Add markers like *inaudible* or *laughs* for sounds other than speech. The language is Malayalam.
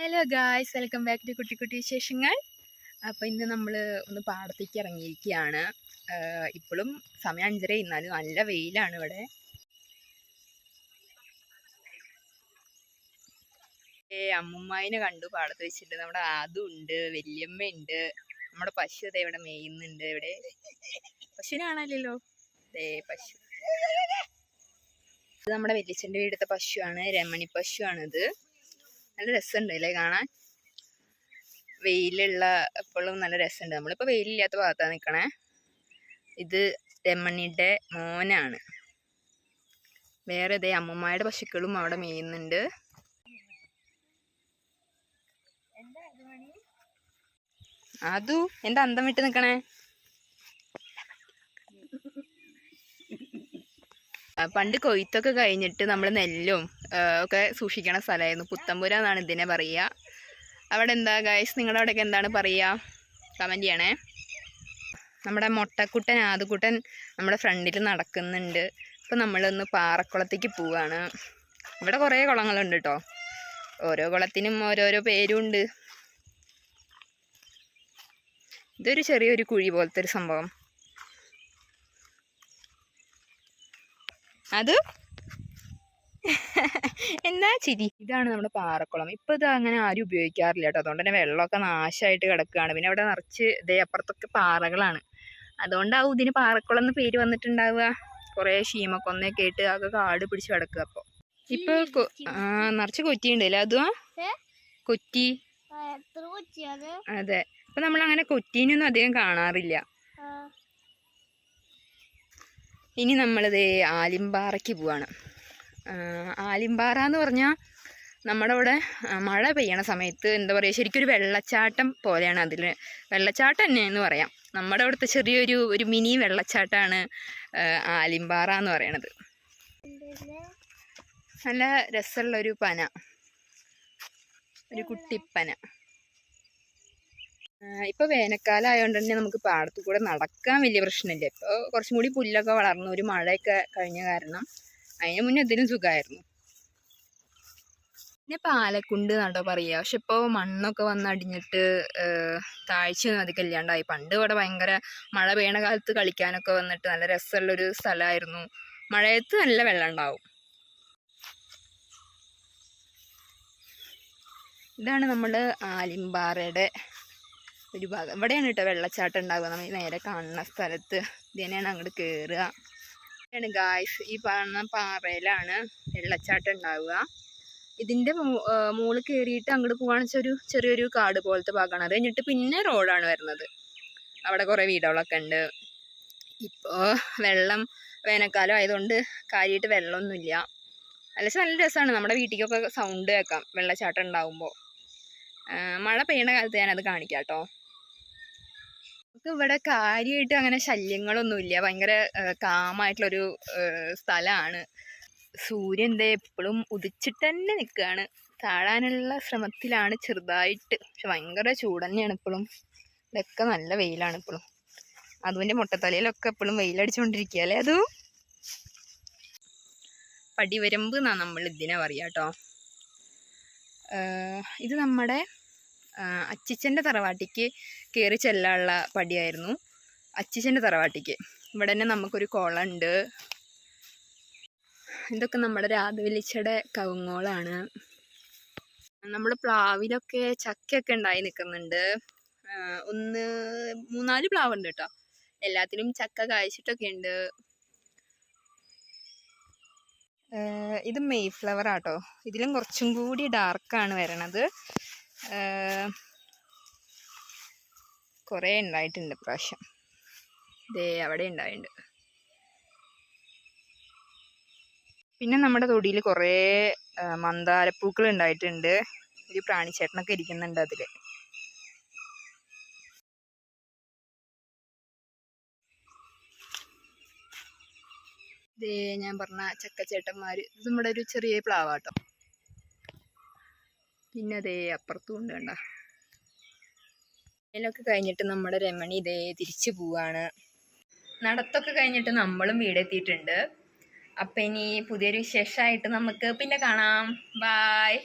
Hello guys welcome back to കുട്ടി കുട്ടി വിശേഷങ്ങൾ അപ്പോൾ ഇന്ന് നമ്മൾ ഒന്ന് പാടത്തേക്ക് ഇറങ്ങിയിരിക്കുകയാണ്. ഇപ്പോഴും സമയം അഞ്ചര ഇന്നാലും നല്ല വെയിലാണ് ഇവിടെ. ഏ അമ്മുമ്മായിനെ കണ്ടു പാടത്ത് വെച്ചിട്ട്. നമ്മുടെ ആദു ഉണ്ട് വല്യമ്മ ഉണ്ട് നമ്മുടെ പശു അതെ ഇവിടെ മേയുന്നുണ്ട് ഇവിടെ. പശുവിനാണല്ലോ അതേ പശു. നമ്മുടെ വല്യച്ഛന്റെ വീടത്തെ പശുവാണ് രമണി പശുവാണിത്. നല്ല രസമുണ്ട് അല്ലേ കാണാൻ? വെയിലുള്ള എപ്പോഴും നല്ല രസമുണ്ട്. നമ്മളിപ്പോൾ വെയിലില്ലാത്ത ഭാഗത്താണ് നിൽക്കണേ ഇത് രമണിയുടെ മോനാണ്. വേറെ ഇതേ അമ്മമാരുടെ പശുക്കളും അവിടെ മേയുന്നുണ്ട്. അതു എന്താ അന്തം വിട്ട് നിൽക്കണേ പണ്ട് കൊയ്ത്തൊക്കെ കഴിഞ്ഞിട്ട് നമ്മൾ നെല്ലും ഒക്കെ സൂക്ഷിക്കണ സ്ഥലമായിരുന്നു പുത്തമ്പുര എന്നാണ് ഇതിനെ പറയുക. അവിടെ എന്താ ഗൈസ് നിങ്ങളുടെ അവിടെയൊക്കെ എന്താണ് പറയുക? കമന്റ് ചെയ്യണേ. നമ്മുടെ മൊട്ടക്കുട്ടൻ ആദ്യക്കുട്ടൻ നമ്മുടെ ഫ്രണ്ടിൽ നടക്കുന്നുണ്ട്. അപ്പോൾ നമ്മളൊന്ന് പാറക്കുളത്തേക്ക് പോവാണ്. ഇവിടെ കുറേ കുളങ്ങളുണ്ട് കേട്ടോ ഓരോ കുളത്തിനും ഓരോരോ പേരുണ്ട്. ഇതൊരു ചെറിയൊരു കുഴി പോലത്തെ ഒരു സംഭവം. അത്? *laughs* എന്നാ ചിരി. ഇതാണ് നമ്മുടെ പാറക്കുളം. ഇപ്പൊ ഇത് അങ്ങനെ ആരും ഉപയോഗിക്കാറില്ല കേട്ടോ. അതുകൊണ്ട് തന്നെ വെള്ളമൊക്കെ നാശമായിട്ട് കിടക്കുകയാണ്. പിന്നെ അവിടെ നിറച്ച് ഇതേ അപ്പുറത്തൊക്കെ പാറകളാണ്. അതുകൊണ്ടാവും ഇതിന് പാറക്കുളം എന്ന് പേര് വന്നിട്ടുണ്ടാവുക. കുറേ ശീമക്കൊന്നൊക്കെ കേട്ട് ആകെ കാട് പിടിച്ച് കിടക്കുക അപ്പോൾ. ഇപ്പൊ നിറച്ച് കൊറ്റിയുണ്ട് അല്ലേ അതും ഏ? കൊറ്റി. അതെ? അപ്പൊ നമ്മളങ്ങനെ കൊറ്റീനൊന്നും അധികം കാണാറില്ല. ഇനി നമ്മളിത് ആലിമ്പാറയ്ക്ക് പോവാണ്. ആലിമ്പാറ എന്ന് പറഞ്ഞാൽ നമ്മുടെ ഇവിടെ മഴ പെയ്യണ സമയത്ത് എന്താ പറയുക ശരിക്കും ഒരു വെള്ളച്ചാട്ടം പോലെയാണ് അതിൽ. വെള്ളച്ചാട്ടം തന്നെ എന്ന് പറയാം. നമ്മുടെ അവിടുത്തെ ചെറിയൊരു ഒരു മിനി വെള്ളച്ചാട്ടമാണ് ആലിമ്പാറ എന്ന് പറയണത്. നല്ല രസമുള്ളൊരു പന. ഒരു കുട്ടിപ്പന. ആ, ഇപ്പൊ വേനൽക്കാലം ആയതുകൊണ്ട് തന്നെ നമുക്ക് പാടത്തു കൂടെ നടക്കാൻ വലിയ പ്രശ്നമില്ല ഇപ്പോൾ കുറച്ചും കൂടി പുല്ലൊക്കെ വളർന്നു ഒരു മഴയൊക്കെ കഴിഞ്ഞ കാരണം അതിനു മുന്നേ ഇതിനും സുഖമായിരുന്നു പിന്നെ പാലക്കുണ്ട് എന്നാട്ടോ പറയുക പക്ഷെ ഇപ്പോൾ മണ്ണൊക്കെ വന്ന് അടിഞ്ഞിട്ട് താഴ്ചയൊന്നും അധികം ഇല്ലാണ്ടായി. പണ്ട് ഇവിടെ ഭയങ്കര മഴ പെയ്യണ കാലത്ത് കളിക്കാനൊക്കെ വന്നിട്ട് നല്ല രസമുള്ള രസമുള്ളൊരു സ്ഥലമായിരുന്നു മഴയത്ത് നല്ല വെള്ളം ഉണ്ടാവും ഇതാണ് നമ്മുടെ ആലിമ്പാറയുടെ ഒരു ഭാഗം. ഇവിടെയാണ് കേട്ടോ വെള്ളച്ചാട്ടം ഉണ്ടാകുക നമ്മൾ നേരെ കാണുന്ന സ്ഥലത്ത്. ഇത് അങ്ങോട്ട് കയറുക ഇതാണ് ഗായ്സ് ഈ കാണുന്ന പാറയിലാണ് വെള്ളച്ചാട്ടം ഉണ്ടാവുക. ഇതിന്റെ മുകളിൽ കയറിയിട്ട് അങ്ങോട്ട് പോകുകയാണെന്ന് വെച്ചാൽ ഒരു ചെറിയൊരു കാട് പോലത്തെ ഭാഗമാണ്. അത് കഴിഞ്ഞിട്ട് പിന്നെ റോഡാണ് വരുന്നത്. അവിടെ കുറേ വീടുകളൊക്കെ ഉണ്ട്. ഇപ്പോൾ വെള്ളം വേനൽക്കാലം ആയതുകൊണ്ട് കാര്യമായിട്ട് വെള്ളമൊന്നുമില്ല. അല്ലെങ്കിൽ നല്ല രസമാണ് നമ്മുടെ വീട്ടിലേക്കൊക്കെ സൗണ്ട് കേൾക്കാം. വെള്ളച്ചാട്ടം ഉണ്ടാവുമ്പോൾ മഴ പെയ്യണ കാലത്ത് ഞാനത് കാണിക്കാം കേട്ടോ നമുക്ക് ഇവിടെ കാര്യമായിട്ട് അങ്ങനെ ശല്യങ്ങളൊന്നുമില്ല. ഭയങ്കര കാമായിട്ടുള്ളൊരു സ്ഥലമാണ്. സൂര്യൻ ദേ എപ്പോഴും ഉദിച്ചിട്ട് തന്നെ നിൽക്കുകയാണ്. താഴാനുള്ള ശ്രമത്തിലാണ് ചെറുതായിട്ട്. പക്ഷെ ഭയങ്കര ചൂട് തന്നെയാണ് ഇപ്പോഴും ഇതൊക്കെ നല്ല വെയിലാണ് ഇപ്പോഴും അതുവിന്റെ മുട്ടത്തലയിലൊക്കെ എപ്പോഴും വെയിലടിച്ചുകൊണ്ടിരിക്കുക അല്ലേ അതും? പടിവരമ്പ് എന്നാണ് നമ്മൾ ഇതിനെ പറയുക കേട്ടോ ഇത് നമ്മുടെ അച്ചിച്ചന്റെ തറവാട്ടിക്ക് കയറി ചെല്ലാനുള്ള പടിയായിരുന്നു. അച്ചിച്ചന്റെ തറവാട്ടിക്ക്. ഇവിടെ തന്നെ നമുക്കൊരു കുളമുണ്ട്. ഇതൊക്കെ നമ്മുടെ രാധവിലിച്ചയുടെ കവുങ്ങോളാണ്. നമ്മുടെ പ്ലാവിലൊക്കെ ചക്കയൊക്കെ ഉണ്ടായി നിൽക്കുന്നുണ്ട്. ഒന്ന് മൂന്നാൽ പ്ലാവുണ്ട് കേട്ടോ. എല്ലാത്തിലും ചക്ക കായ്ച്ചിട്ടൊക്കെ ഉണ്ട്. ഇത് മെയ് ഫ്ലവർ ആട്ടോ ഇതിലും കുറച്ചും കൂടി ഡാർക്കാണ് വരണത്. കുറേ ഉണ്ടായിട്ടുണ്ട് പ്രാവശ്യം ദേ അവിടെ ഉണ്ടായിട്ടുണ്ട് പിന്നെ നമ്മുടെ തൊടിയിൽ കുറേ മന്ദാരപ്പൂക്കൾ ഉണ്ടായിട്ടുണ്ട് ഒരു പ്രാണിച്ചേട്ടനൊക്കെ ഇരിക്കുന്നുണ്ട് അതിൽ ദേ ഞാൻ പറഞ്ഞ ചക്കച്ചേട്ടന്മാർ ഇത് നമ്മുടെ ഒരു ചെറിയ പ്ലാവാട്ടോ. പിന്നെ അതേ അപ്പുറത്തും ഉണ്ട് കണ്ട. അതിലൊക്കെ കഴിഞ്ഞിട്ട് നമ്മുടെ രമണി ഇതേ തിരിച്ചു പോവാണ്. നടത്തൊക്കെ കഴിഞ്ഞിട്ട് നമ്മളും വീടെത്തിയിട്ടുണ്ട്. അപ്പം ഇനി പുതിയൊരു വിശേഷമായിട്ട് നമുക്ക് പിന്നെ കാണാം. ബായ്